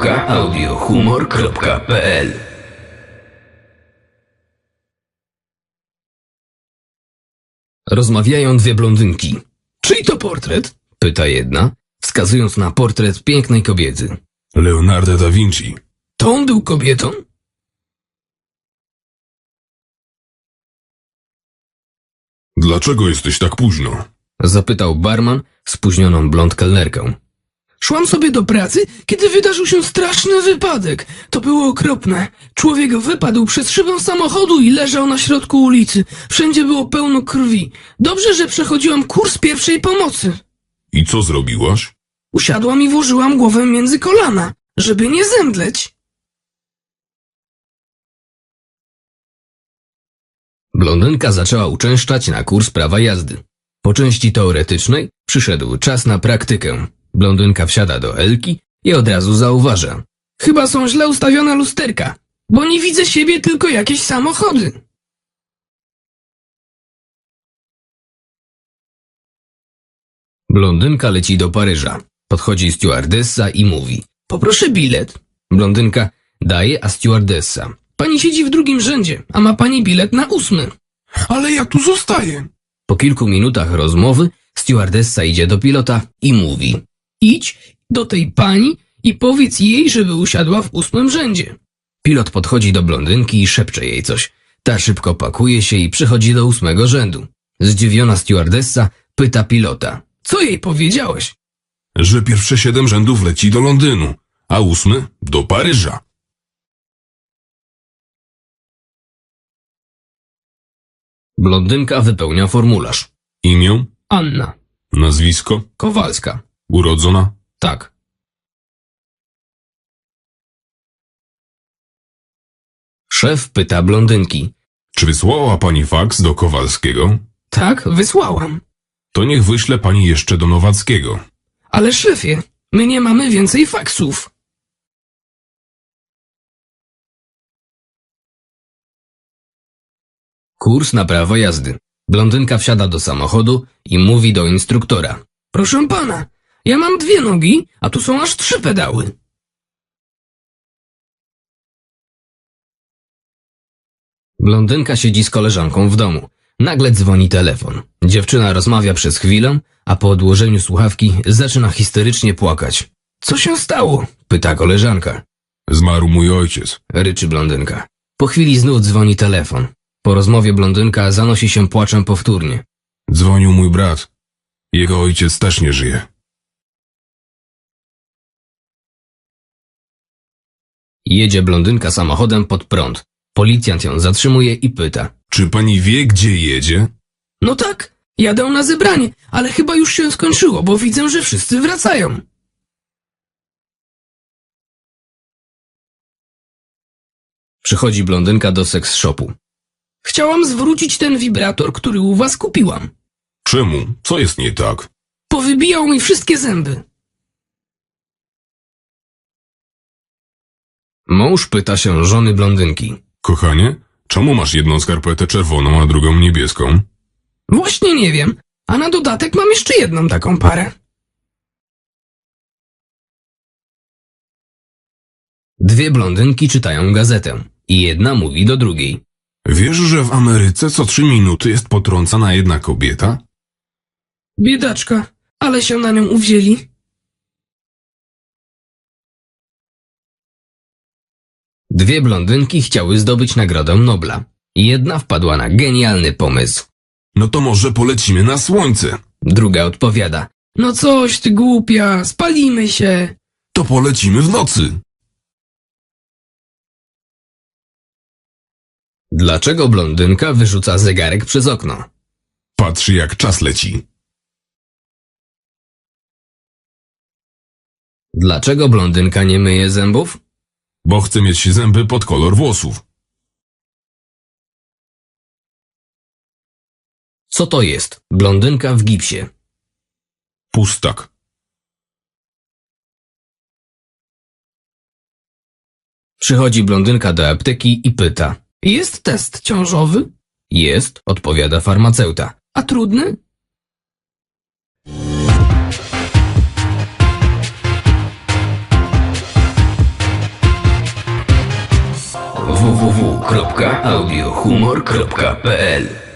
www.audiohumor.pl Rozmawiają dwie blondynki. Czyj to portret? Pyta jedna, wskazując na portret pięknej kobiety. Leonardo da Vinci. To on był kobietą? Dlaczego jesteś tak późno? Zapytał barman spóźnioną blond kelnerkę. Szłam sobie do pracy, kiedy wydarzył się straszny wypadek. To było okropne. Człowiek wypadł przez szybę samochodu i leżał na środku ulicy. Wszędzie było pełno krwi. Dobrze, że przechodziłam kurs pierwszej pomocy. I co zrobiłaś? Usiadłam i włożyłam głowę między kolana, żeby nie zemdleć. Blondynka zaczęła uczęszczać na kurs prawa jazdy. Po części teoretycznej przyszedł czas na praktykę. Blondynka wsiada do Elki i od razu zauważa. Chyba są źle ustawione lusterka, bo nie widzę siebie, tylko jakieś samochody. Blondynka leci do Paryża. Podchodzi stewardessa i mówi. Poproszę bilet. Blondynka daje, a stewardessa. Pani siedzi w drugim rzędzie, a ma pani bilet na ósmy. Ale ja tu zostaję. Po kilku minutach rozmowy stewardessa idzie do pilota i mówi. Idź do tej pani i powiedz jej, żeby usiadła w ósmym rzędzie. Pilot podchodzi do blondynki i szepcze jej coś. Ta szybko pakuje się i przychodzi do ósmego rzędu. Zdziwiona stewardessa pyta pilota. Co jej powiedziałeś? Że pierwsze siedem rzędów leci do Londynu, a ósmy do Paryża. Blondynka wypełnia formularz. Imię, Anna. nazwisko, Kowalska. Urodzona. Tak. Szef pyta blondynki. Czy wysłała pani faks do Kowalskiego? Tak, wysłałam. To niech wyśle pani jeszcze do Nowackiego. Ale szefie, my nie mamy więcej faksów. Kurs na prawo jazdy. Blondynka wsiada do samochodu i mówi do instruktora. Proszę pana, ja mam dwie nogi, a tu są aż trzy pedały. Blondynka siedzi z koleżanką w domu. Nagle dzwoni telefon. Dziewczyna rozmawia przez chwilę, a po odłożeniu słuchawki zaczyna histerycznie płakać. Co się stało? pyta koleżanka. Zmarł mój ojciec. Ryczy blondynka. Po chwili znów dzwoni telefon. Po rozmowie blondynka zanosi się płaczem powtórnie. Dzwonił mój brat. Jego ojciec też nie żyje. Jedzie blondynka samochodem pod prąd. Policjant ją zatrzymuje i pyta. Czy pani wie, gdzie jedzie? No tak, jadę na zebranie, ale chyba już się skończyło, bo widzę, że wszyscy wracają. Przychodzi blondynka do seks shopu. Chciałam zwrócić ten wibrator, który u was kupiłam. Czemu? Co jest nie tak? Powybijał mi wszystkie zęby. Mąż pyta się żony blondynki. Kochanie, czemu masz jedną skarpetę czerwoną, a drugą niebieską? Właśnie nie wiem, a na dodatek mam jeszcze jedną taką parę. Dwie blondynki czytają gazetę i jedna mówi do drugiej. Wiesz, że w Ameryce co trzy minuty jest potrącana jedna kobieta? Biedaczka, ale się na nią uwzięli. Dwie blondynki chciały zdobyć Nagrodę Nobla. Jedna wpadła na genialny pomysł. No to może polecimy na słońce. Druga odpowiada. No coś ty głupia, spalimy się. To polecimy w nocy. Dlaczego blondynka wyrzuca zegarek przez okno? Patrzy jak czas leci. Dlaczego blondynka nie myje zębów? Bo chce mieć zęby pod kolor włosów. Co to jest? Blondynka w gipsie. Pustak. Przychodzi blondynka do apteki i pyta. Jest test ciążowy? Jest, odpowiada farmaceuta. A trudny? www.audiohumor.pl